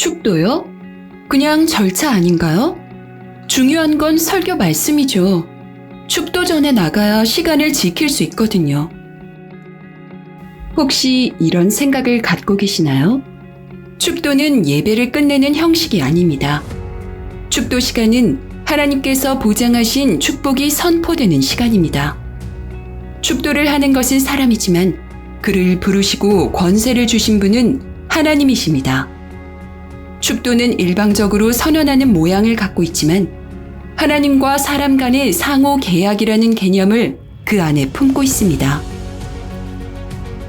축도요? 그냥 절차 아닌가요? 중요한 건 설교 말씀이죠. 축도 전에 나가야 시간을 지킬 수 있거든요. 혹시 이런 생각을 갖고 계시나요? 축도는 예배를 끝내는 형식이 아닙니다. 축도 시간은 하나님께서 보장하신 축복이 선포되는 시간입니다. 축도를 하는 것은 사람이지만 그를 부르시고 권세를 주신 분은 하나님이십니다. 축도는 일방적으로 선언하는 모양을 갖고 있지만 하나님과 사람 간의 상호 계약이라는 개념을 그 안에 품고 있습니다.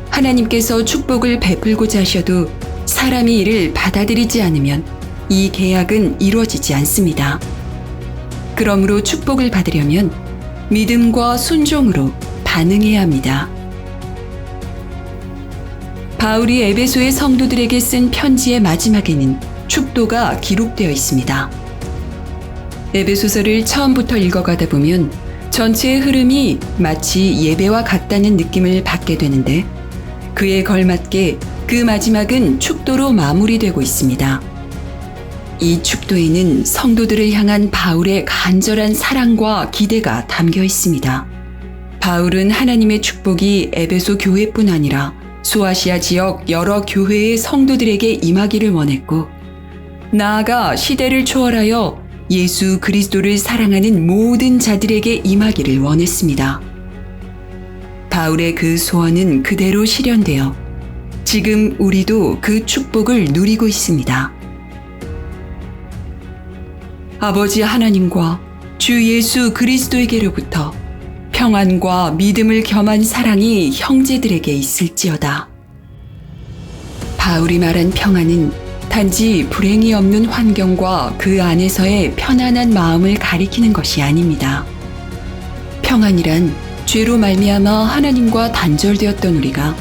하나님께서 축복을 베풀고자 하셔도 사람이 이를 받아들이지 않으면 이 계약은 이루어지지 않습니다. 그러므로 축복을 받으려면 믿음과 순종으로 반응해야 합니다. 바울이 에베소의 성도들에게 쓴 편지의 마지막에는 축도가 기록되어 있습니다. 에베소서를 처음부터 읽어가다 보면 전체의 흐름이 마치 예배와 같다는 느낌을 받게 되는데 그에 걸맞게 그 마지막은 축도로 마무리되고 있습니다. 이 축도에는 성도들을 향한 바울의 간절한 사랑과 기대가 담겨 있습니다. 바울은 하나님의 축복이 에베소 교회뿐 아니라 소아시아 지역 여러 교회의 성도들에게 임하기를 원했고, 나아가 시대를 초월하여 예수 그리스도를 사랑하는 모든 자들에게 임하기를 원했습니다. 바울의 그 소원은 그대로 실현되어 지금 우리도 그 축복을 누리고 있습니다. 아버지 하나님과 주 예수 그리스도에게로부터 평안과 믿음을 겸한 사랑이 형제들에게 있을지어다. 바울이 말한 평안은 단지 불행이 없는 환경과 그 안에서의 편안한 마음을 가리키는 것이 아닙니다. 평안이란 죄로 말미암아 하나님과 단절되었던 우리가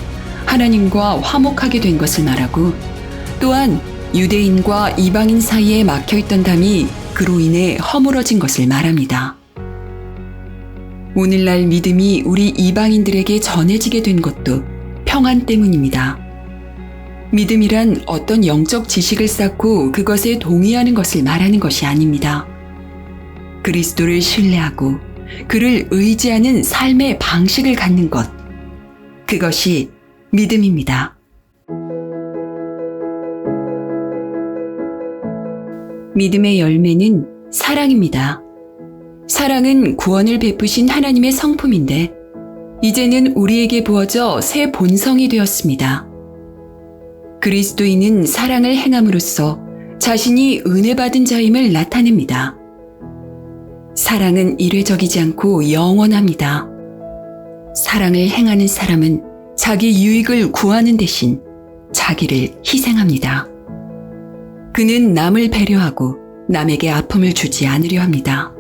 하나님과 화목하게 된 것을 말하고 또한 유대인과 이방인 사이에 막혀 있던 담이 그로 인해 허물어진 것을 말합니다. 오늘날 믿음이 우리 이방인들에게 전해지게 된 것도 평안 때문입니다. 믿음이란 어떤 영적 지식을 쌓고 그것에 동의하는 것을 말하는 것이 아닙니다. 그리스도를 신뢰하고 그를 의지하는 삶의 방식을 갖는 것. 그것이 믿음입니다. 믿음의 열매는 사랑입니다. 사랑은 구원을 베푸신 하나님의 성품인데, 이제는 우리에게 부어져 새 본성이 되었습니다. 그리스도인은 사랑을 행함으로써 자신이 은혜 받은 자임을 나타냅니다. 사랑은 일회적이지 않고 영원합니다. 사랑을 행하는 사람은 자기 유익을 구하는 대신 자기를 희생합니다. 그는 남을 배려하고 남에게 아픔을 주지 않으려 합니다.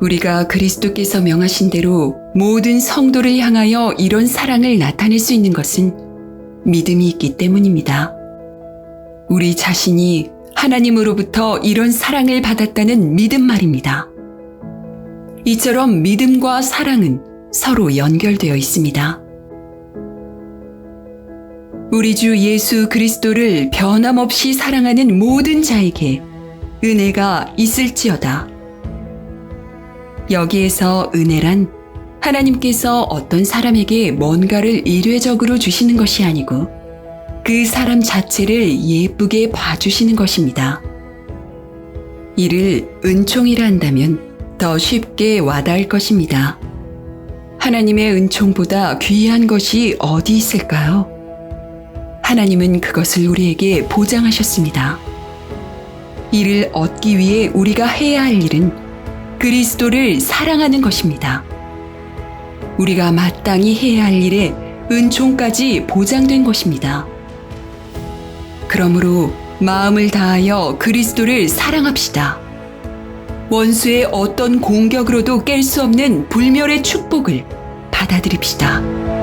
우리가 그리스도께서 명하신 대로 모든 성도를 향하여 이런 사랑을 나타낼 수 있는 것은 믿음이 있기 때문입니다. 우리 자신이 하나님으로부터 이런 사랑을 받았다는 믿음 말입니다. 이처럼 믿음과 사랑은 서로 연결되어 있습니다. 우리 주 예수 그리스도를 변함없이 사랑하는 모든 자에게 은혜가 있을지어다. 여기에서 은혜란 하나님께서 어떤 사람에게 뭔가를 일회적으로 주시는 것이 아니고 그 사람 자체를 예쁘게 봐주시는 것입니다. 이를 은총이라 한다면 더 쉽게 와닿을 것입니다. 하나님의 은총보다 귀한 것이 어디 있을까요? 하나님은 그것을 우리에게 보장하셨습니다. 이를 얻기 위해 우리가 해야 할 일은 그리스도를 사랑하는 것입니다. 우리가 마땅히 해야 할 일에 은총까지 보장된 것입니다. 그러므로 마음을 다하여 그리스도를 사랑합시다. 원수의 어떤 공격으로도 깰 수 없는 불멸의 축복을 받아들입시다.